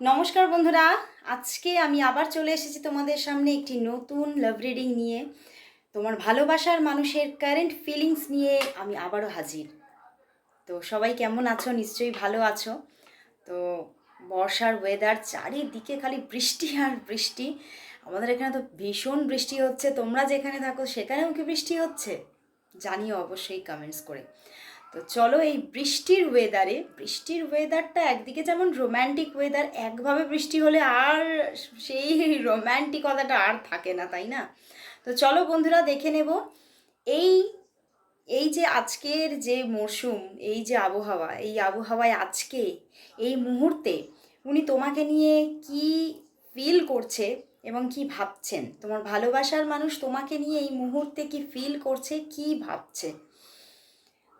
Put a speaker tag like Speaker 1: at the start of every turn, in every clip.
Speaker 1: নমস্কার বন্ধুরা, আজকে আমি আবার চলে এসেছি তোমাদের সামনে একটি নতুন লাভ রিডিং নিয়ে। তোমার ভালোবাসার মানুষের কারেন্ট ফিলিংস নিয়ে আমি আবারও হাজির। তো সবাই কেমন আছো? নিশ্চয়ই ভালো আছো। তো বর্ষার ওয়েদার চারিদিকে খালি বৃষ্টি আর বৃষ্টি। আমাদের এখানে তো ভীষণ বৃষ্টি হচ্ছে। তোমরা যেখানে থাকো, সেখানেও কি বৃষ্টি হচ্ছে? জানিও অবশ্যই কমেন্টস করে। তো চলো এই বৃষ্টির ওয়েদারে বৃষ্টির ওয়েদারটা একদিকে যেমন রোম্যান্টিক ওয়েদার একভাবে বৃষ্টি হলে আর সেই রোম্যান্টিকতাটা আর থাকে না, তাই না? তো চলো বন্ধুরা দেখে নেব, এই এই যে আজকের যে মরশুম এই যে আবহাওয়া, এই আবহাওয়ায় আজকে, এই মুহূর্তে উনি তোমাকে নিয়ে কি ফিল করছে এবং কি ভাবছেন? তোমার ভালোবাসার মানুষ তোমাকে নিয়ে এই মুহূর্তে কি ফিল করছে, কি ভাবছে?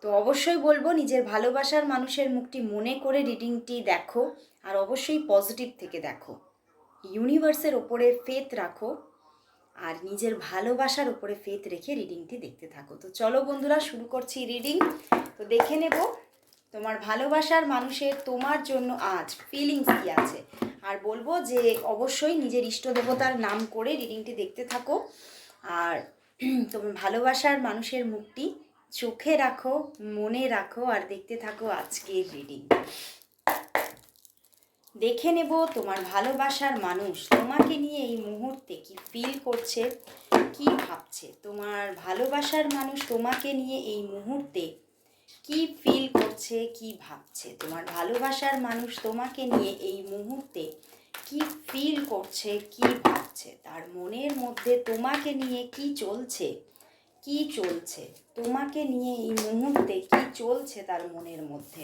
Speaker 1: তো অবশ্যই বলব নিজের ভালোবাসার মানুষের মুখটি মনে করে রিডিংটি দেখো আর অবশ্যই পজিটিভ থেকে দেখো। ইউনিভার্সের ওপরে ফেথ রাখো আর নিজের ভালোবাসার ওপরে ফেথ রেখে রিডিংটি দেখতে থাকো। তো চলো বন্ধুরা, শুরু করছি রিডিং তো দেখে নেব তোমার ভালোবাসার মানুষের তোমার জন্য আজ ফিলিংস কী আছে। আর বলব যে অবশ্যই নিজের ইষ্ট দেবতার নাম করে রিডিংটি দেখতে থাকো। আর তোমার ভালোবাসার মানুষের মুখটি চোখে রাখো, মনে রাখো আর দেখতে থাকো আজকের রিডিং দেখে নেব তোমার ভালোবাসার মানুষ তোমাকে নিয়ে এই মুহূর্তে কি ফিল করছে, কি ভাবছে? তোমার ভালোবাসার মানুষ তোমাকে নিয়ে এই মুহূর্তে কি ফিল করছে, কি ভাবছে? তোমার ভালোবাসার মানুষ তোমাকে নিয়ে এই মুহূর্তে কি ফিল করছে, কি ভাবছে? তার মনের মধ্যে তোমাকে নিয়ে কি চলছে? কি চলছে? তোমাকে নিয়ে এই মুহূর্তে কি চলছে তার মনের মধ্যে?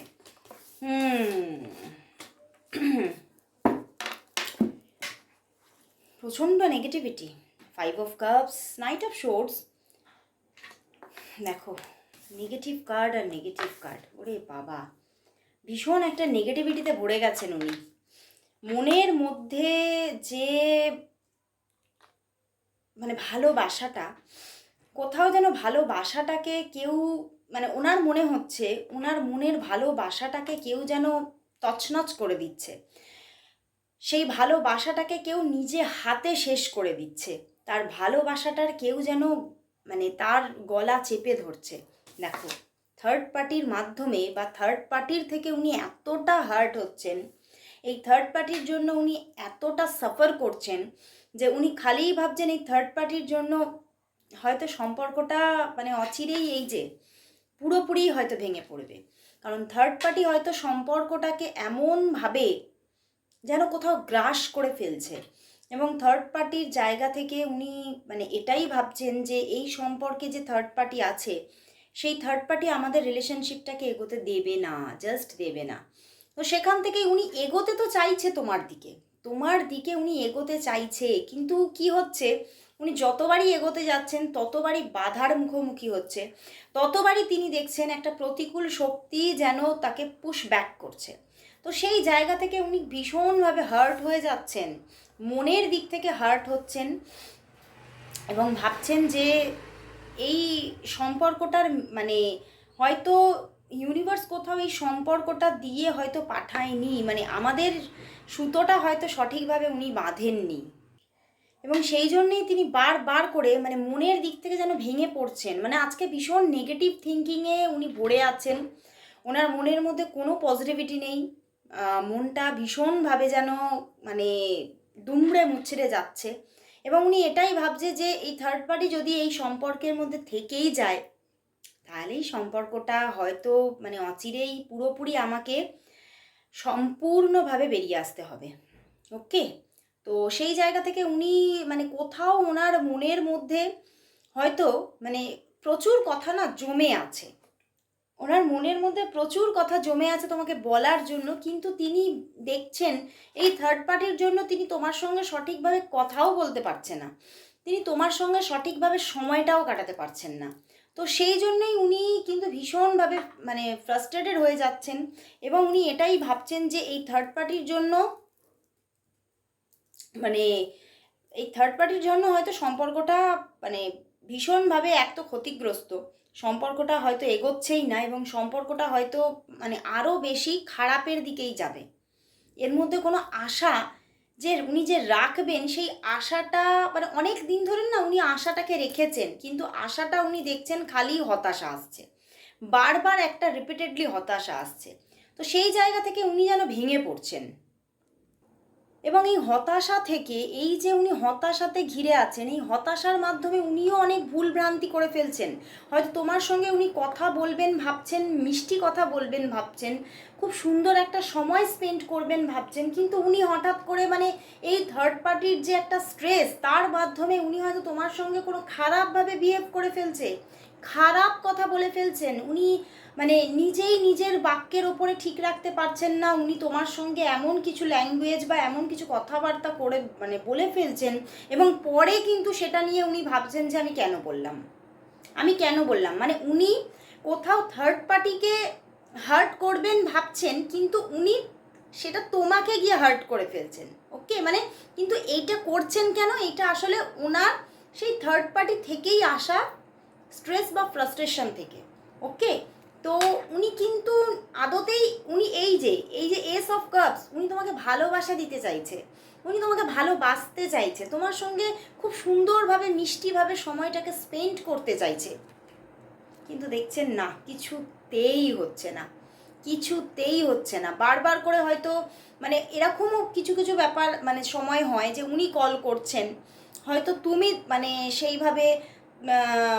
Speaker 1: হুম। প্রচণ্ড negativity five of cups knight of swords দেখো নেগেটিভ কার্ড আর নেগেটিভ কার্ড ওরে বাবা। ভীষণ একটা নেগেটিভিটিতে ভরে গেছেন উনি। মনের মধ্যে যে মানে ভালোবাসাটা কোথাও যেন ভালোবাসাটাকে কেউ মানে ওনার মনে হচ্ছে, ওনার মনের ভালোবাসাটাকে কেউ যেন তছনছ করে দিচ্ছে। সেই ভালোবাসাটাকে কেউ নিজে হাতে শেষ করে দিচ্ছে। তার ভালোবাসাটার কেউ যেন মানে তার গলা চেপে ধরছে। দেখো থার্ড পার্টির মাধ্যমে বা থার্ড পার্টির থেকে উনি এতটা হার্ট হচ্ছেন, এই থার্ড পার্টির জন্য উনি এতটা সাফার করছেন যে উনি খালিই ভাবছেন এই থার্ড পার্টির জন্য হয়তো সম্পর্কটা মানে অচিরেই এই যে পুরোপুরি হয়তো ভেঙে পড়বে। কারণ থার্ড পার্টি হয়তো সম্পর্কটাকে এমনভাবে যেন কোথাও গ্রাস করে ফেলছে এবং থার্ড পার্টির জায়গা থেকে উনি মানে এটাই ভাবছেন যে এই সম্পর্কে যে থার্ড পার্টি আছে, সেই থার্ড পার্টি আমাদের রিলেশনশিপটাকে এগোতে দেবে না জাস্ট দেবে না। তো সেখান থেকে উনি এগোতে তো চাইছে তোমার দিকে তোমার দিকে উনি এগোতে চাইছে, কিন্তু কি হচ্ছে? উনি যতবারই এগোতে যাচ্ছেন, ততবারই বাধার মুখোমুখি হচ্ছে। ততবারই তিনি দেখছেন একটা প্রতিকূল শক্তি যেন তাকে পুশ ব্যাক করছে। তো সেই জায়গা থেকে উনি ভীষণভাবে হার্ট হয়ে যাচ্ছেন। মনের দিক থেকে হার্ট হচ্ছেন এবং ভাবছেন যে এই সম্পর্কটার মানে হয়তো ইউনিভার্স কোথাও এই সম্পর্কটা দিয়ে হয়তো পাঠায়নি। মানে আমাদের সুতোটা হয়তো সঠিকভাবে উনি বাঁধেননি। এবং সেই জন্যেই তিনি বারবার করে মানে মনের দিক থেকে যেন ভেঙে পড়ছেন। মানে আজকে ভীষণ নেগেটিভ থিঙ্কিংয়ে উনি ভরে আছেন। ওনার মনের মধ্যে কোনো পজিটিভিটি নেই। মনটা ভীষণভাবে যেন মানে দুমড়ে মুচড়ে যাচ্ছে। এবং উনি এটাই ভাবছে যে এই থার্ড পার্টি যদি এই সম্পর্কের মধ্যে থেকেই যায় তাহলেই সম্পর্কটা হয়তো মানে অচিরেই পুরোপুরি আমাকে সম্পূর্ণভাবে বেরিয়ে আসতে হবে। ওকে তো সেই জায়গা থেকে উনি মানে কোথাও ওনার মনের মধ্যে হয়তো মানে প্রচুর কথা না জমে আছে। ওনার মনের মধ্যে প্রচুর কথা জমে আছে তোমাকে বলার জন্য, কিন্তু তিনি দেখছেন এই থার্ড পার্টির জন্য তিনি তোমার সঙ্গে সঠিকভাবে কথাও বলতে পারছে না। তিনি তোমার সঙ্গে সঠিকভাবে সময়টাও কাটাতে পারছেন না। তো সেই জন্যই উনি কিন্তু ভীষণভাবে মানে ফ্রাস্ট্রেটেড হয়ে যাচ্ছেন এবং উনি এটাই ভাবছেন যে এই থার্ড পার্টির জন্য মানে এই থার্ড পার্টির জন্য হয়তো সম্পর্কটা মানে ভীষণভাবে এক তো ক্ষতিগ্রস্ত। সম্পর্কটা হয়তো এগোচ্ছেই না এবং সম্পর্কটা হয়তো মানে আরও বেশি খারাপের দিকেই যাবে। এর মধ্যে কোনো আশা যে উনি যে রাখবেন সেই আশাটা মানে অনেক দিন ধরে না উনি আশাটাকে রেখেছেন, কিন্তু আশাটা উনি দেখছেন খালি হতাশা আসছে। বারবার একটা রিপিটেডলি হতাশা আসছে। তো সেই জায়গা থেকে উনি যেন ভেঙে পড়ছেন। এবং এই হতাশা থেকে, এই যে উনি হতাশাতে ঘিরে আছেন, এই হতাশার মাধ্যমে উনিও অনেক ভুল ভ্রান্তি করে ফেলছেন। হয়তো তোমার সঙ্গে উনি কথা বলবেন, ভাবছেন, মিষ্টি কথা বলবেন, ভাবছেন, খুব সুন্দর একটা সময় স্পেন্ড করবেন, ভাবছেন, কিন্তু উনি হঠাৎ করে মানে এই থার্ড পার্টির যে একটা স্ট্রেস তার মাধ্যমে উনি হয়তো তোমার সঙ্গে কোনো খারাপভাবে বিহেভ করে ফেলছে। খারাপ কথা বলে ফেলছেন। উনি মানে নিজেই নিজের বাক্যের ওপরে ঠিক রাখতে পারছেন না। উনি তোমার সঙ্গে এমন কিছু ল্যাঙ্গুয়েজ বা এমন কিছু কথাবার্তা করে মানে বলে ফেলছেন এবং পরে কিন্তু সেটা নিয়ে উনি ভাবছেন যে আমি কেন বললাম? আমি কেন বললাম? মানে উনি কোথাও থার্ড পার্টিকে হার্ট করবেন ভাবছেন, কিন্তু উনি সেটা তোমাকে গিয়ে হার্ট করে ফেলছেন। ওকে মানে কিন্তু এইটা করছেন কেন? এইটা আসলে ওনার সেই থার্ড পার্টি থেকেই আসা স্ট্রেস বা ফ্রাস্ট্রেশন থেকে, ওকে? তো উনি কিন্তু আদতেই, উনি এই যে এই যে এস অফ কাপস উনি তোমাকে ভালোবাসা দিতে চাইছে। উনি তোমাকে ভালোবাসতে চাইছে। তোমার সঙ্গে খুব সুন্দরভাবে, মিষ্টিভাবে সময়টাকে স্পেন্ড করতে চাইছে। কিন্তু দেখছেন না, কিছুতেই হচ্ছে না। কিছুতেই হচ্ছে না। বারবার করে হয়তো মানে এরকমও কিছু কিছু ব্যাপার মানে সময় হয় যে উনি কল করছেন। হয়তো তুমি মানে সেইভাবে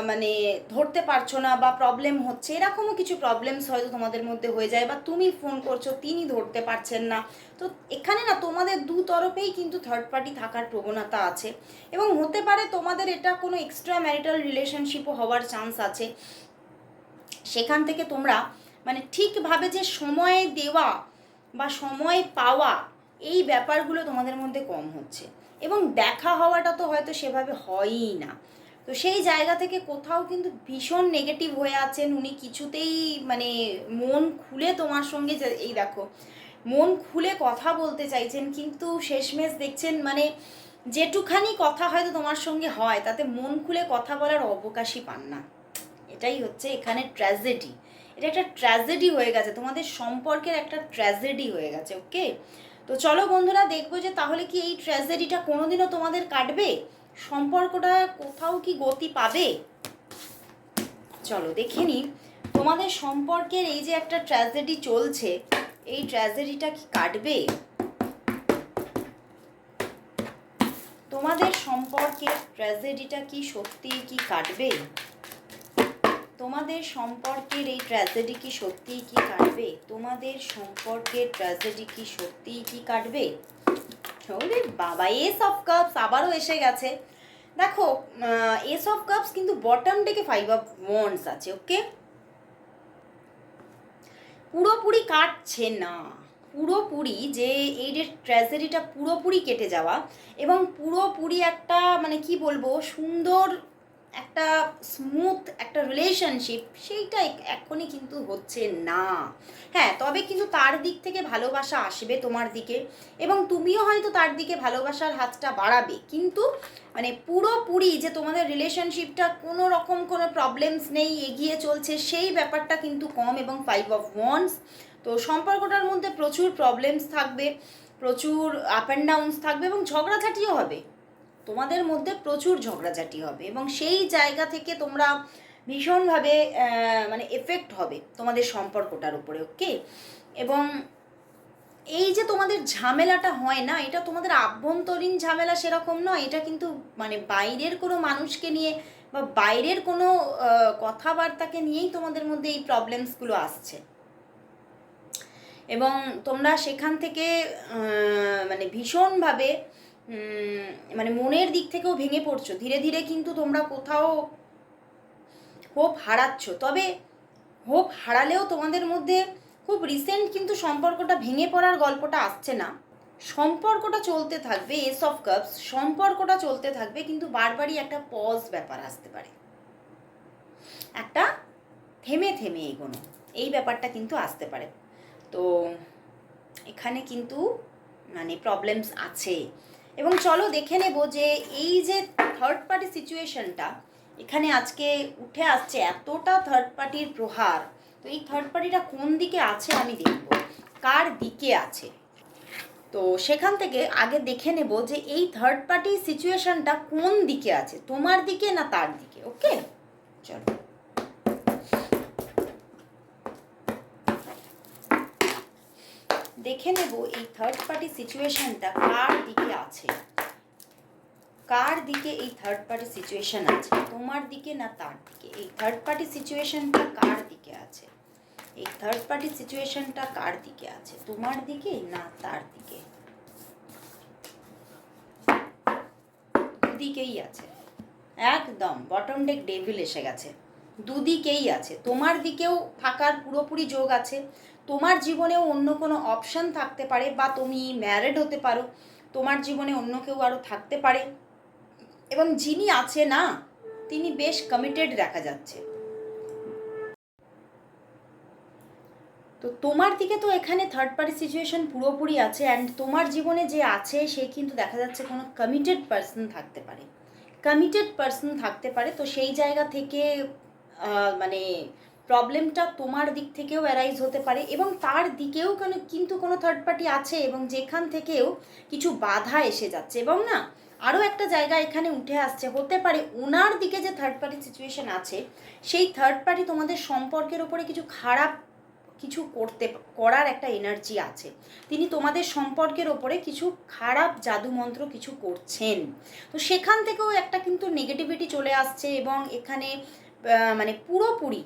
Speaker 1: মানে ধরতে পারছ না বা প্রবলেম হচ্ছে, এরকমও কিছু প্রবলেমস হয়তো তোমাদের মধ্যে হয়ে যায় বা তুমি ফোন করছ, তিনি ধরতে পারছেন না। তো এখানে না তোমাদের দু তরফেই কিন্তু থার্ড পার্টি থাকার প্রবণতা আছে এবং হতে পারে তোমাদের এটা কোনো এক্সট্রা ম্যারিটাল রিলেশনশিপও হওয়ার চান্স আছে। সেখান থেকে তোমরা মানে ঠিকভাবে যে সময় দেওয়া বা সময় পাওয়া এই ব্যাপারগুলো তোমাদের মধ্যে কম হচ্ছে। এবং দেখা হওয়াটা তো হয়তো সেভাবে হয়ই না। তো সেই জায়গা থেকে কোথাও কিন্তু ভীষণ নেগেটিভ হয়ে আছেন। উনি কিছুতেই মানে মন খুলে তোমার সঙ্গে এই দেখো, মন খুলে কথা বলতে চাইছেন, কিন্তু শেষমেশ দেখছেন মানে যেটুখানি কথা হয়তো তোমার সঙ্গে হয়, তাতে মন খুলে কথা বলার অবকাশই পান না। এটাই হচ্ছে এখানে ট্র্যাজেডি এটা একটা ট্র্যাজেডি হয়ে গেছে, তোমাদের সম্পর্কের একটা ট্র্যাজেডি হয়ে গেছে ওকে তো চলো বন্ধুরা, দেখব যে তাহলে কি এই ট্র্যাজেডিটা কোনোদিনও তোমাদের কাটবে? সম্পর্কটা কোথাও কি গতি পাবে? চলো দেখে নি। তোমাদের সম্পর্কের এই যে একটা ট্র্যাজেডি চলছে, এই ট্র্যাজেডিটা কি কাটবে? তোমাদের সম্পর্কের ট্র্যাজেডিটা কি সত্যি কি কাটবে? তোমাদের সম্পর্কের এই ট্র্যাজেডি কি সত্যিই কি কাটবে? তোমাদের সম্পর্কের ট্র্যাজেডি কি সত্যিই কি কাটবে? ওরে বাবা এস অফ কাপস আবারও এসে গেছে। দেখো এস অফ কাপস কিন্তু বটম ডেকে ফাইভ অফ ওয়ান্স আছে ওকে পুরোপুরি কাটছে না। পুরোপুরি যে এই যে ট্র্যাজেডিটা পুরোপুরি কেটে যাওয়া এবং পুরোপুরি একটা মানে কি বলব, সুন্দর একটা স্মুথ একটা রিলেশনশিপ সেইটা এখনই কিন্তু হচ্ছে না। হ্যাঁ তবে কিন্তু তার দিক থেকে ভালোবাসা আসবে তোমার দিকে এবং তুমিও হয়তো তার দিকে ভালোবাসার হাতটা বাড়াবে। কিন্তু মানে পুরোপুরি যে তোমাদের রিলেশনশিপটা কোনো রকম কোনো প্রবলেমস নেই, এগিয়ে চলছে, সেই ব্যাপারটা কিন্তু কম এবং ফাইভ অফ ওয়ান্স তো সম্পর্কটার মধ্যে প্রচুর প্রবলেমস থাকবে, প্রচুর আপ অ্যান্ড ডাউনস থাকবে এবং ঝগড়াঝাটিও হবে। তোমাদের মধ্যে প্রচুর ঝগড়াঝাটি হবে এবং সেই জায়গা থেকে তোমরা ভীষণভাবে মানে এফেক্ট হবে তোমাদের সম্পর্কটার উপরে ওকে এবং এই যে তোমাদের ঝামেলাটা হয় না, এটা তোমাদের আভ্যন্তরীণ ঝামেলা সেরকম নয়, এটা কিন্তু মানে বাইরের কোনো মানুষকে নিয়ে বা বাইরের কোনো কথাবার্তাকে নিয়েই তোমাদের মধ্যে এই প্রবলেমসগুলো আসছে। এবং তোমরা সেখান থেকে মানে ভীষণভাবে মানে মনের দিক থেকেও ভেঙে পড়ছো। ধীরে ধীরে কিন্তু তোমরা কোথাও হোপ হারাচ্ছ। তবে হোপ হারালেও তোমাদের মধ্যে খুব রিসেন্ট কিন্তু সম্পর্কটা ভেঙে পড়ার গল্পটা আসছে না। সম্পর্কটা চলতে থাকবে এস অফ কাপস সম্পর্কটা চলতে থাকবে, কিন্তু বারবারই একটা পজ ব্যাপার আসতে পারে। একটা থেমে থেমে এগোনো, এই ব্যাপারটা কিন্তু আসতে পারে। তো এখানে কিন্তু মানে প্রবলেমস আছে। এবং চলো দেখে নেব যে এই যে থার্ড পার্টি সিচুয়েশনটা এখানে আজকে উঠে আসছে এতটা থার্ড পার্টির প্রহার। তো এই থার্ড পার্টিটা কোন দিকে আছে আমি দেখব, কার দিকে আছে? তো সেখান থেকে আগে দেখে নেব যে এই থার্ড পার্টি সিচুয়েশনটা কোন দিকে আছে, তোমার দিকে না তার দিকে ওকে চলো। দেখে নেব এই থার্ড পার্টি সিচুয়েশনটা কার দিকে আছে। কার দিকে এই থার্ড পার্টি সিচুয়েশন আছে? তোমার দিকে না তার দিকে? এই থার্ড পার্টি সিচুয়েশনটা কার দিকে আছে? এই থার্ড পার্টি সিচুয়েশনটা কার দিকে আছে? তোমার দিকে না তার দিকে? দুদিকেই আছে। একদম বটম ডেক ডেভিল এসে গেছে। দুদিকেই আছে। তোমার দিকেও থাকার পুরোপুরি যোগ আছে। তোমার জীবনেও অন্য কোনো অপশন থাকতে পারে বা তুমি ম্যারেড হতে পারো। তোমার জীবনে অন্য কেউ আরও থাকতে পারে। এবং যিনি আছে না, তিনি বেশ কমিটেড দেখা যাচ্ছে। তো তোমার দিকে তো এখানে থার্ড পার্টি সিচুয়েশন পুরোপুরি আছে অ্যান্ড তোমার জীবনে যে আছে, সে কিন্তু দেখা যাচ্ছে কোনো কমিটেড পার্সন থাকতে পারে। কমিটেড পার্সন থাকতে পারে, তো সেই জায়গা থেকে মানে প্রবলেমটা তোমার দিক থেকেও অ্যারাইজ হতে পারে এবং তার দিকেও কেন, কিন্তু কোনো থার্ড পার্টি আছে এবং যেখান থেকেও কিছু বাধা এসে যাচ্ছে এবং না, আরও একটা জায়গা এখানে উঠে আসছে, হতে পারে ওনার দিকে যে থার্ড পার্টি সিচুয়েশন আছে, সেই থার্ড পার্টি তোমাদের সম্পর্কের ওপরে কিছু খারাপ কিছু করতে, করার একটা এনার্জি আছে। তিনি তোমাদের সম্পর্কের ওপরে কিছু খারাপ জাদুমন্ত্র কিছু করছেন। তো সেখান থেকেও একটা কিন্তু নেগেটিভিটি চলে আসছে এবং এখানে মানে পুরোপুরি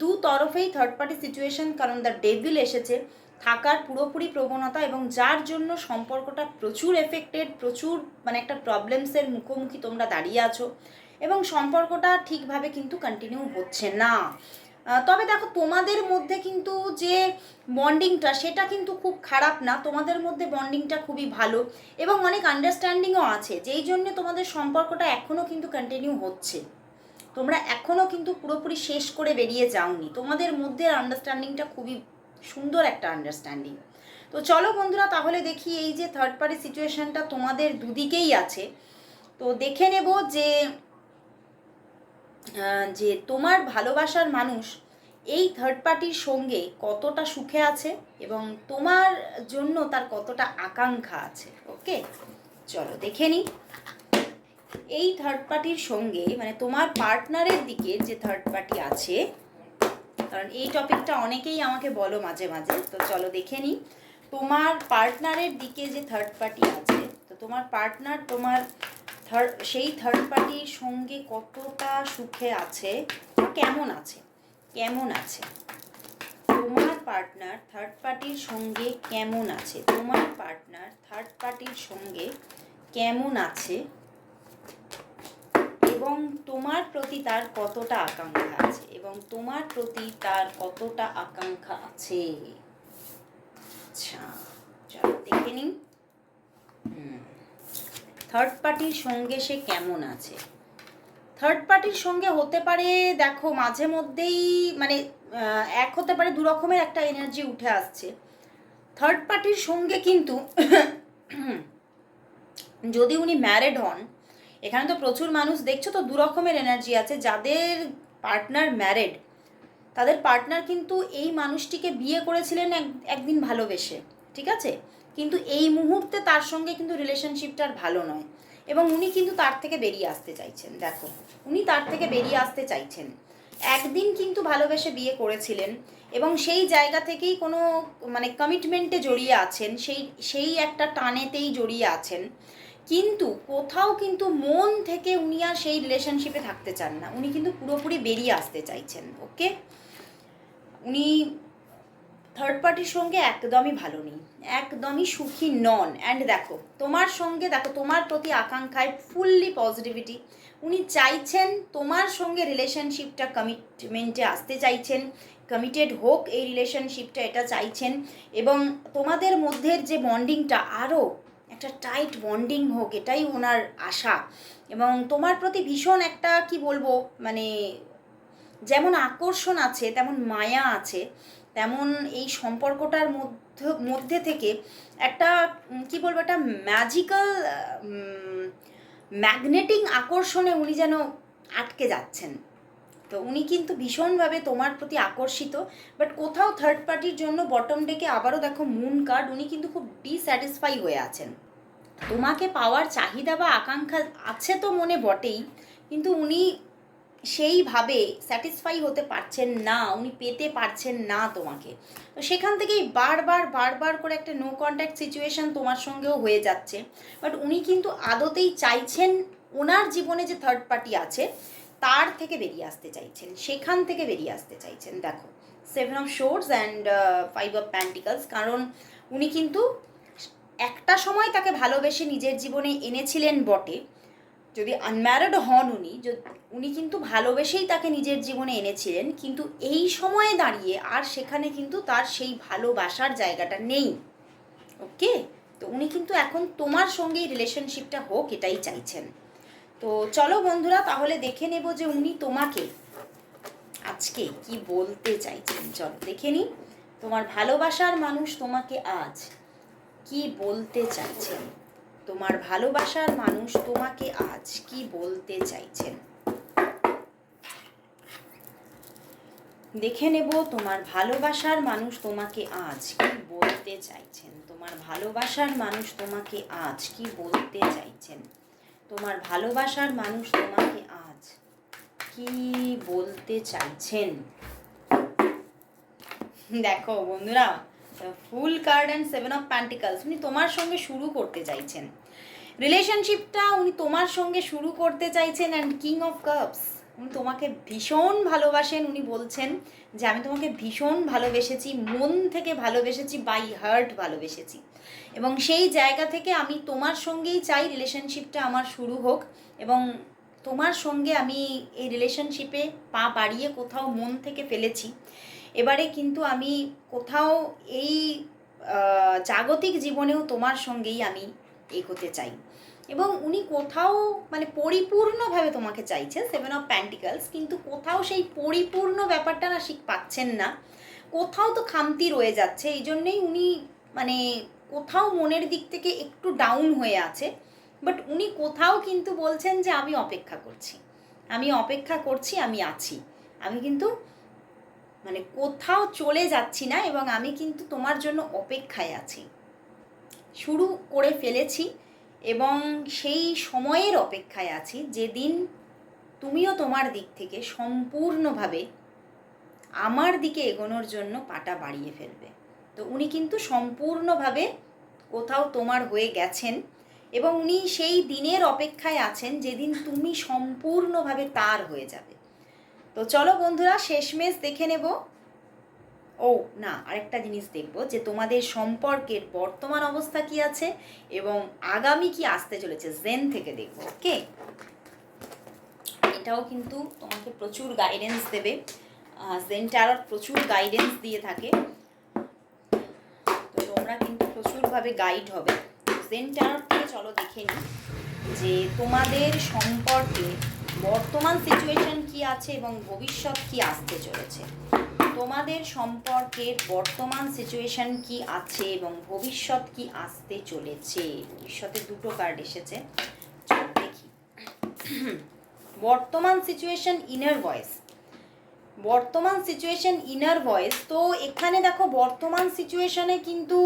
Speaker 1: দু তরফেই থার্ড পার্টি সিচুয়েশন কারণ দ্য ডেভিল এসেছে, থাকার পুরোপুরি প্রবণতা এবং যার জন্য সম্পর্কটা প্রচুর এফেক্টেড প্রচুর মানে একটা প্রবলেমসের মুখোমুখি তোমরা দাঁড়িয়ে আছো এবং সম্পর্কটা ঠিকভাবে কিন্তু কন্টিনিউ হচ্ছে না। তবে দেখো তোমাদের মধ্যে কিন্তু যে বন্ডিংটা সেটা কিন্তু খুব খারাপ না, তোমাদের মধ্যে বন্ডিংটা খুবই ভালো এবং অনেক আন্ডারস্ট্যান্ডিংও আছে, যেই জন্য তোমাদের সম্পর্কটা এখনও কিন্তু কন্টিনিউ হচ্ছে। তোমরা এখনও কিন্তু পুরোপুরি শেষ করে বেরিয়ে যাওনি। তোমাদের মধ্যে আন্ডারস্ট্যান্ডিংটা খুবই সুন্দর একটা আন্ডারস্ট্যান্ডিং তো চলো বন্ধুরা, তাহলে দেখি এই যে থার্ড পার্টি সিচুয়েশনটা তোমাদের দুদিকেই আছে। তো দেখে নেব যে যে তোমার ভালোবাসার মানুষ এই থার্ড পার্টির সঙ্গে কতটা সুখে আছে এবং তোমার জন্য তার কতটা আকাঙ্ক্ষা আছে। ওকে চলো দেখে নিই। এই থার্ড পার্টির সঙ্গে মানে তোমার পার্টনারের দিকে যে থার্ড পার্টি আছে, কারণ এই টপিকটা অনেকেই আমাকে বলো মাঝে মাঝে, তো চলো দেখে নিই। তোমার পার্টনারের দিকে যে থার্ড পার্টি আছে, তো তোমার পার্টনার তোমার থার্ড সেই থার্ড পার্টির সঙ্গে কতটা সুখে আছে কেমন আছে? কেমন আছে? তোমার পার্টনার থার্ড পার্টির সঙ্গে কেমন আছে? তোমার পার্টনার থার্ড পার্টির সঙ্গে কেমন আছে? এবং তোমার প্রতি তার কতটা আকাঙ্ক্ষা আছে? এবং তোমার প্রতি তার কতটা আকাঙ্ক্ষা আছে? আচ্ছা চলো দেখে নিন থার্ড পার্টির সঙ্গে সে কেমন আছে? থার্ড পার্টির সঙ্গে হতে পারে, দেখো, মাঝে মধ্যেই মানে এক হতে পারে দু রকমের একটা এনার্জি উঠে আসছে। থার্ড পার্টির সঙ্গে কিন্তু, যদি উনি ম্যারেড হন এখানে তো প্রচুর মানুষ দেখছ তো দু রকমের এনার্জি আছে, যাদের পার্টনার ম্যারেড তাদের পার্টনার কিন্তু এই মানুষটিকে বিয়ে করেছিলেন এক, একদিন ভালোবেসে, ঠিক আছে? কিন্তু এই মুহূর্তে তার সঙ্গে কিন্তু রিলেশনশিপটা আর ভালো নয়। এবং উনি কিন্তু তার থেকে বেরিয়ে আসতে চাইছেন, দেখো, উনি তার থেকে বেরিয়ে আসতে চাইছেন। একদিন কিন্তু ভালোবেসে বিয়ে করেছিলেন এবং সেই জায়গা থেকেই কোনো মানে কমিটমেন্টে জড়িয়ে আছেন, সেই সেই একটা টানেতেই জড়িয়ে আছেন। কিন্তু কোথাও কিন্তু মন থেকে উনি আর সেই রিলেশনশিপে থাকতে চান না। উনি কিন্তু পুরোপুরি বেরিয়ে আসতে চাইছেন ওকে উনি থার্ড পার্টির সঙ্গে একদমই ভালো নেই, একদমই সুখী নন। অ্যান্ড দেখো, তোমার সঙ্গে, দেখো, তোমার প্রতি আকাঙ্ক্ষায় ফুললি পজিটিভিটি উনি চাইছেন তোমার সঙ্গে রিলেশনশিপটা কমিটমেন্টে আসতে চাইছেন কমিটেড হোক এই রিলেশনশিপটা এটা চাইছেন। এবং তোমাদের মধ্যের যে বন্ডিংটা আরও একটা টাইট বন্ডিং হোক, এটাই ওনার আশা। এবং তোমার প্রতি ভীষণ একটা, কি বলব মানে যেমন আকর্ষণ আছে, তেমন মায়া আছে, তেমন এই সম্পর্কটার মধ্যে মধ্যে থেকে একটা কি বলব, একটা ম্যাজিক্যাল ম্যাগনেটিং আকর্ষণে উনি যেন আটকে যাচ্ছেন। তো উনি কিন্তু ভীষণভাবে তোমার প্রতি আকর্ষিত বাট কোথাও থার্ড পার্টির জন্য বটম ডেকে আবারও দেখো মুন কার্ড উনি কিন্তু খুব ডিস্যাটিসফাই হয়ে আছেন। তোমাকে পাওয়ার চাহিদা বা আকাঙ্ক্ষা আছে তো মনে বটেই, কিন্তু উনি সেইভাবে স্যাটিসফাই হতে পারছেন না, উনি পেতে পারছেন না তোমাকে। তো সেখান থেকেই বারবার বারবার করে একটা নো কন্ট্যাক্ট সিচুয়েশন তোমার সঙ্গেও হয়ে যাচ্ছে। বাট উনি কিন্তু আদতেই চাইছেন ওনার জীবনে যে থার্ড পার্টি আছে, তার থেকে বেরিয়ে আসতে চাইছেন, সেখান থেকে বেরিয়ে আসতে চাইছেন। দেখো seven of swords and five of pentacles কারণ উনি কিন্তু একটা সময় তাকে ভালোবেসে নিজের জীবনে এনেছিলেন বটে। যদি আনম্যারিড হন উনি উনি কিন্তু ভালোবেসেই তাকে নিজের জীবনে এনেছিলেন, কিন্তু এই সময়ে দাঁড়িয়ে আর সেখানে কিন্তু তার সেই ভালোবাসার জায়গাটা নেই। ওকে? তো উনি কিন্তু এখন তোমার সঙ্গেই রিলেশনশিপটা হোক, এটাই চাইছেন। তো চলো বন্ধুরা, তাহলে দেখে নেব যে উনি তোমাকে আজকে কি বলতে চাইছেন। চলো দেখে নি তোমার ভালোবাসার মানুষ তোমাকে আজ কি বলতে চাইছেন? তোমার ভালোবাসার মানুষ তোমাকে আজ কি বলতে চাইছেন? দেখে নেব তোমার ভালোবাসার মানুষ তোমাকে আজ কি বলতে চাইছেন? তোমার ভালোবাসার মানুষ তোমাকে আজ কি বলতে চাইছেন? তোমার ভালোবাসার মানুষ তোমাকে আজ কি বলতে চাইছেন? দেখো বন্ধুরা fool card and seven of pentacles উনি তোমার সঙ্গে শুরু করতে চাইছেন। রিলেশনশিপটা উনি তোমার সঙ্গে শুরু করতে চাইছেন অ্যান্ড কিং অফ কাপস উনি তোমাকে ভীষণ ভালোবাসেন, উনি বলছেন যে আমি তোমাকে ভীষণ ভালোবেসেছি, মন থেকে ভালোবেসেছি বাই হার্ট ভালোবেসেছি। এবং সেই জায়গা থেকে আমি তোমার সঙ্গেই চাই রিলেশনশিপটা আমার শুরু হোক এবং তোমার সঙ্গে আমি এই রিলেশনশিপে পা বাড়িয়ে কোথাও মন থেকে ফেলেছি। এবারে কিন্তু আমি কোথাও এই জাগতিক জীবনেও তোমার সঙ্গেই আমি এগোতে চাই। এবং উনি কোথাও মানে পরিপূর্ণভাবে তোমাকে চাইছে সেভেন অফ প্যান্টিকালস কিন্তু কোথাও সেই পরিপূর্ণ ব্যাপারটা না শিখ পাচ্ছেন না। কোথাও তো খামতি রয়ে যাচ্ছে, এই জন্যেই উনি মানে কোথাও মনের দিক থেকে একটু ডাউন হয়ে আছে। বাট উনি কোথাও কিন্তু বলছেন যে, আমি অপেক্ষা করছি। আমি অপেক্ষা করছি, আমি আছি। আমি কিন্তু মানে কোথাও চলে যাচ্ছি না এবং আমি কিন্তু তোমার জন্য অপেক্ষায় আছি। শুরু করে ফেলেছি এবং সেই সময়ের অপেক্ষায় আছি যেদিন তুমিও তোমার দিক থেকে সম্পূর্ণভাবে আমার দিকে এগোনোর জন্য পাটা বাড়িয়ে ফেলবে। তো উনি কিন্তু সম্পূর্ণভাবে কোথাও তোমার হয়ে গেছেন এবং উনি সেই দিনের অপেক্ষায় আছেন যেদিন তুমি সম্পূর্ণভাবে তার হয়ে যাবে। তো চলো বন্ধুরা, শেষমেশ দেখে নেব। ও, না, আরেকটা জিনিস দেখব যে তোমাদের সম্পর্কের বর্তমান অবস্থা কি আছে এবং আগামী কি আসতে চলেছে জেন থেকে দেখব ওকে এটাও কিন্তু তোমাকে প্রচুর গাইডেন্স দেবে। জেন ট্যারট প্রচুর গাইডেন্স দিয়ে থাকে। তো তোমরা কিন্তু প্রচুরভাবে গাইড হবে। জেন ট্যারট থেকে চলো দেখে নিই যে তোমাদের সম্পর্কে বর্তমান সিচুয়েশন কি আছে এবং ভবিষ্যৎ কি আসতে চলেছে? তোমাদের সম্পর্কের বর্তমান সিচুয়েশন কি আছে এবং ভবিষ্যৎ কি আসতে চলেছে? ভবিষ্যতে দুটো কার্ড এসেছে। দেখি। বর্তমান সিচুয়েশন ইনার ভয়েস বর্তমান সিচুয়েশন ইনার ভয়েস তো এখানে দেখো, বর্তমান সিচুয়েশনে কিন্তু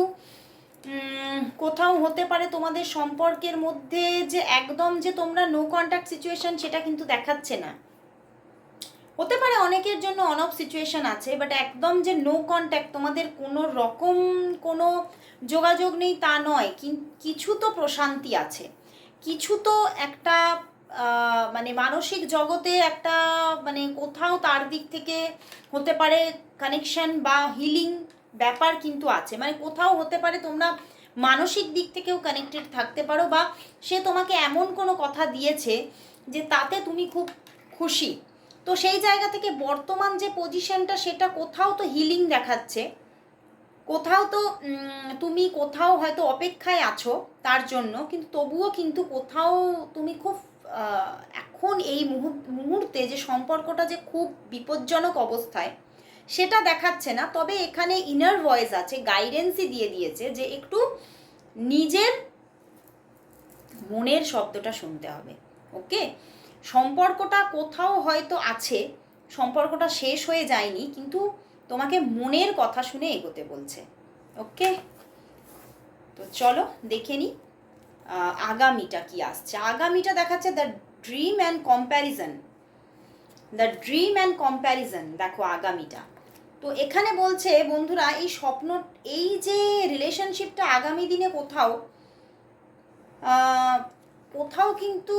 Speaker 1: কোথাও হতে পারে তোমাদের সম্পর্কের মধ্যে যে একদম যে তোমরা নো কন্ট্যাক্ট সিচুয়েশন সেটা কিন্তু দেখাচ্ছে না। হতে পারে অনেকের জন্য অন অফ সিচুয়েশন আছে বাট একদম যে নো কন্ট্যাক্ট তোমাদের কোনো রকম কোনো যোগাযোগ নেই তা নয় কিছু তো প্রশান্তি আছে। কিছু তো একটা মানে মানসিক জগতে একটা মানে কোথাও তার দিক থেকে হতে পারে কানেকশন বা হিলিং ব্যাপার কিন্তু আছে। মানে কোথাও হতে পারে তোমরা মানসিক দিক থেকেও কানেক্টেড থাকতে পারো বা সে তোমাকে এমন কোনো কথা দিয়েছে যে তাতে তুমি খুব খুশি। তো সেই জায়গা থেকে বর্তমান যে পজিশনটা সেটা কোথাও তো হিলিং দেখাচ্ছে। কোথাও তো তুমি কোথাও হয়তো অপেক্ষায় আছো তার জন্য, কিন্তু তবুও কিন্তু কোথাও তুমি খুব এখন এই মুহূর্ত- যে সম্পর্কটা যে খুব বিপজ্জনক অবস্থায় সেটা দেখাচ্ছে না, তবে এখানে ইনার ভয়েস আছে গাইডেন্সই দিয়ে দিয়েছে যে একটু নিজের মনের শব্দটা শুনতে হবে ওকে সম্পর্কটা কোথাও হয়তো আছে, সম্পর্কটা শেষ হয়ে যায়নি, কিন্তু তোমাকে মনের কথা শুনে এগোতে বলছে ওকে তো চলো দেখে নিই আগামীটা কি আসছে। আগামীটা দেখাচ্ছে the dream and comparison the dream and comparison দেখো আগামীটা। তো এখানে বলছে, বন্ধুরা, এই স্বপ্ন, এই যে রিলেশনশিপটা আগামী দিনে কোথাও কোথাও কিন্তু,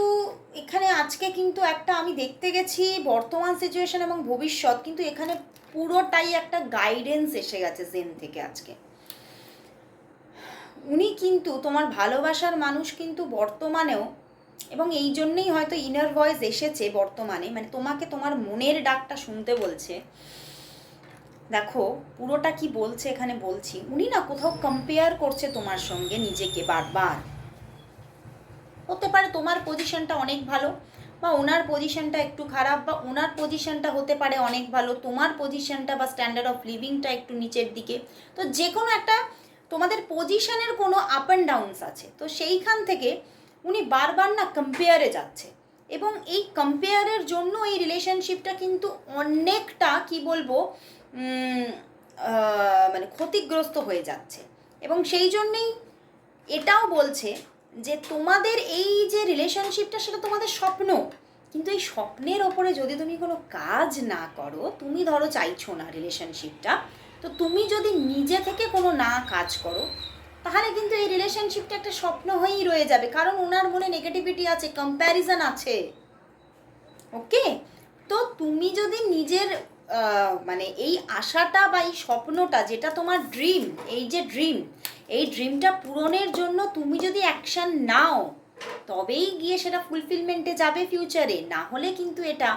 Speaker 1: এখানে আজকে কিন্তু একটা আমি দেখতে গেছি বর্তমান সিচুয়েশন এবং ভবিষ্যৎ, কিন্তু এখানে পুরোটাই একটা গাইডেন্স এসে গেছে জেন থেকে আজকে। উনি কিন্তু তোমার ভালোবাসার মানুষ কিন্তু বর্তমানেও, এবং এই জন্যেই হয়তো ইনার ভয়েস এসেছে বর্তমানে মানে তোমাকে তোমার মনের ডাকটা শুনতে বলছে। দেখো, পুরোটা কি বলছে এখানে বলছি। উনি না কোথাও কম্পেয়ার করছে তোমার সঙ্গে নিজেকে বারবার। হতে পারে তোমার পজিশনটা অনেক ভালো, বা ওনার পজিশনটা একটু খারাপ, বা ওনার পজিশনটা হতে পারে অনেক ভালো, তোমার পজিশনটা বা স্ট্যান্ডার্ড অফ লিভিংটা একটু নিচের দিকে। তো যে কোনো একটা, তোমাদের পজিশনের কোনো আপ অ্যান্ড ডাউনস আছে। তো সেইখান থেকে উনি বারবার না কম্পেয়ারে যাচ্ছে। এবং এই কম্পেয়ারের জন্য এই রিলেশনশিপটা কিন্তু অনেকটা, কি বলব মানে ক্ষতিগ্রস্ত হয়ে যাচ্ছে। এবং সেই জন্যেই এটাও বলছে যে তোমাদের এই যে রিলেশনশিপটা সেটা তোমাদের স্বপ্ন। কিন্তু এই স্বপ্নের ওপরে যদি তুমি কোনো কাজ না করো, তুমি ধরো চাইছো না রিলেশনশিপটা তো তুমি যদি নিজে থেকে কোনো না কাজ করো, তাহলে কিন্তু এই রিলেশনশিপটা একটা স্বপ্ন হয়েই রয়ে যাবে। কারণ ওনার মনে নেগেটিভিটি আছে কম্প্যারিজন আছে। ওকে তো তুমি যদি নিজের মানে এই আশাটা বা এই স্বপ্নটা, যেটা তোমার ড্রিম এই যে ড্রিম এই ড্রিমটা পূরণের জন্য তুমি যদি অ্যাকশন নাও, তবেই গিয়ে সেটা ফুলফিলমেন্টে যাবে ফিউচারে না হলে কিন্তু এটা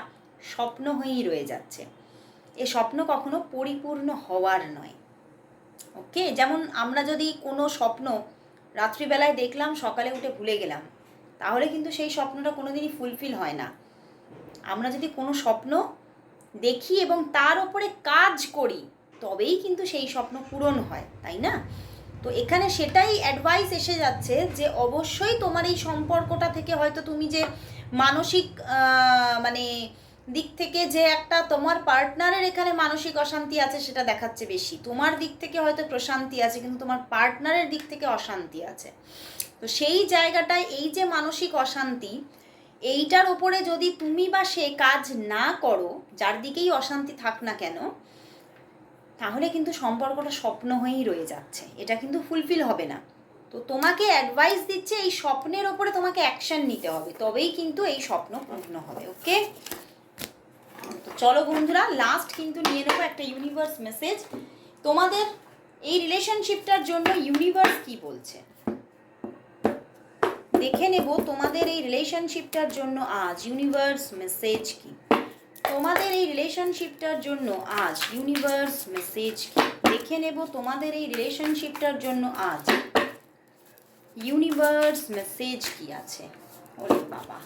Speaker 1: স্বপ্ন হয়েই রয়ে যাচ্ছে। এ স্বপ্ন কখনো পরিপূর্ণ হওয়ার নয়। ওকে যেমন আমরা যদি কোনো স্বপ্ন রাত্রিবেলায় দেখলাম, সকালে উঠে ভুলে গেলাম, তাহলে কিন্তু সেই স্বপ্নটা কোনোদিনই ফুলফিল হয় না। আমরা যদি কোনো স্বপ্ন দেখি এবং তার উপরে কাজ করি, তবেই কিন্তু সেই স্বপ্ন পূরণ হয়, তাই না? তো এখানে সেটাই অ্যাডভাইস এসে যাচ্ছে যে অবশ্যই তোমার এই সম্পর্কটা থেকে হয়তো তুমি যে মানসিক মানে দিক থেকে যে একটা তোমার পার্টনারের এখানে মানসিক অশান্তি আছে সেটা দেখাচ্ছে বেশি। তোমার দিক থেকে হয়তো প্রশান্তি আছে, কিন্তু তোমার পার্টনারের দিক থেকে অশান্তি আছে। তো সেই জায়গাটায় এই যে মানসিক অশান্তি এইটার ওপরে যদি তুমি বা সে কাজ না করো, যার দিকেই অশান্তি থাক না কেন, তাহলে কিন্তু সম্পর্কটা স্বপ্ন হয়েই রয়ে যাচ্ছে। এটা কিন্তু ফুলফিল হবে না। তো তোমাকে অ্যাডভাইস দিচ্ছে এই স্বপ্নের ওপরে তোমাকে অ্যাকশন নিতে হবে। তবেই কিন্তু এই স্বপ্ন পূর্ণ হবে ওকে তো চলো বন্ধুরা লাস্ট কিন্তু নিয়ে নেব একটা ইউনিভার্স মেসেজ তোমাদের এই রিলেশনশিপটার জন্য ইউনিভার্স কি বলছে? দেখে নেব তোমাদের এই রিলেশনশিপটার জন্য আজ ইউনিভার্স মেসেজ কি। তোমাদের এই রিলেশনশিপটার জন্য আজ ইউনিভার্স মেসেজ কি। দেখে নেব তোমাদের এই রিলেশনশিপটার জন্য আজ ইউনিভার্স মেসেজ কি আছে। ওরে বাবা।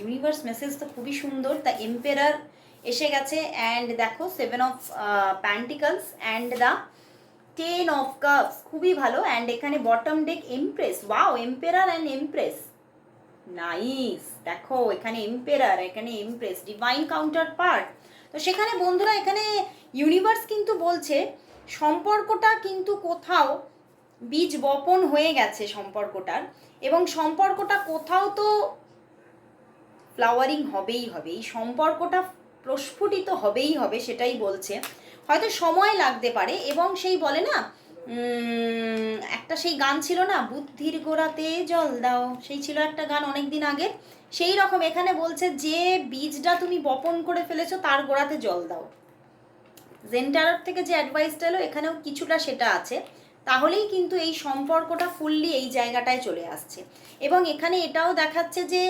Speaker 1: ইউনিভার্স মেসেজ তো খুবই সুন্দর দ্য এম্পেরার এসে গেছে অ্যান্ড দেখো seven of pentacles and the ten of cups খুবই ভালো অ্যান্ড এখানে bottom deck empress wow emperor and empress nice দেখো, এখানে এম্পেরার এখানে এমপ্রেস ডিভাইন কাউন্টার পার্ট তো সেখানে বন্ধুরা এখানে ইউনিভার্স কিন্তু বলছে, সম্পর্কটা কিন্তু কোথাও বীজ বপন হয়ে গেছে সম্পর্কটার, এবং সম্পর্কটা কোথাও তো ফ্লাওয়ারিং হবেই হবে, এই সম্পর্কটা প্রস্ফুটিত হবেই হবে, সেটাই বলছে। হয়তো সময় লাগতে পারে এবং সেই বলে না একটা সেই গান ছিল না, বুদ্ধির গোড়াতে জল দাও, সেই ছিল একটা গান অনেক দিন আগে। সেই রকম এখানে বলছে, যে বীজটা তুমি বপন করে ফেলেছো তার গোড়াতে জল দাও। জেন্টারার থেকে যে অ্যাডভাইসটা এলো, এখানেও কিছুটা সেটা আছে। তাহলেই কিন্তু এই সম্পর্কটা ফুললি এই জায়গাটায় চলে আসছে। এবং এখানে এটাও দেখাচ্ছে যে,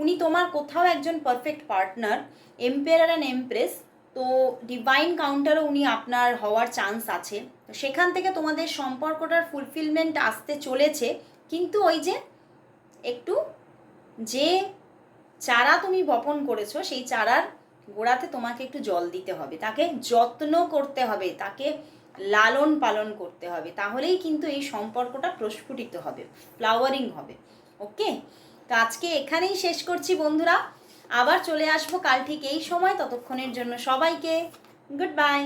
Speaker 1: উনি তোমার কোথাও একজন perfect partner emperor and empress তো ডিভাইন কাউন্টারও উনি আপনার হওয়ার চান্স আছে। তো সেখান থেকে তোমাদের সম্পর্কটার ফুলফিলমেন্ট আসতে চলেছে। কিন্তু ওই যে একটু যে চারা তুমি বপন করেছ, সেই চারার গোড়াতে তোমাকে একটু জল দিতে হবে। তাকে যত্ন করতে হবে, তাকে লালন পালন করতে হবে। তাহলেই কিন্তু এই সম্পর্কটা প্রস্ফুটিত হবে ফ্লাওয়ারিং হবে। ওকে তো আজকে এখানেই শেষ করছি বন্ধুরা। আবার চলে আসব কাল ঠিক এই সময় ততক্ষণের জন্য সবাইকে গুড বাই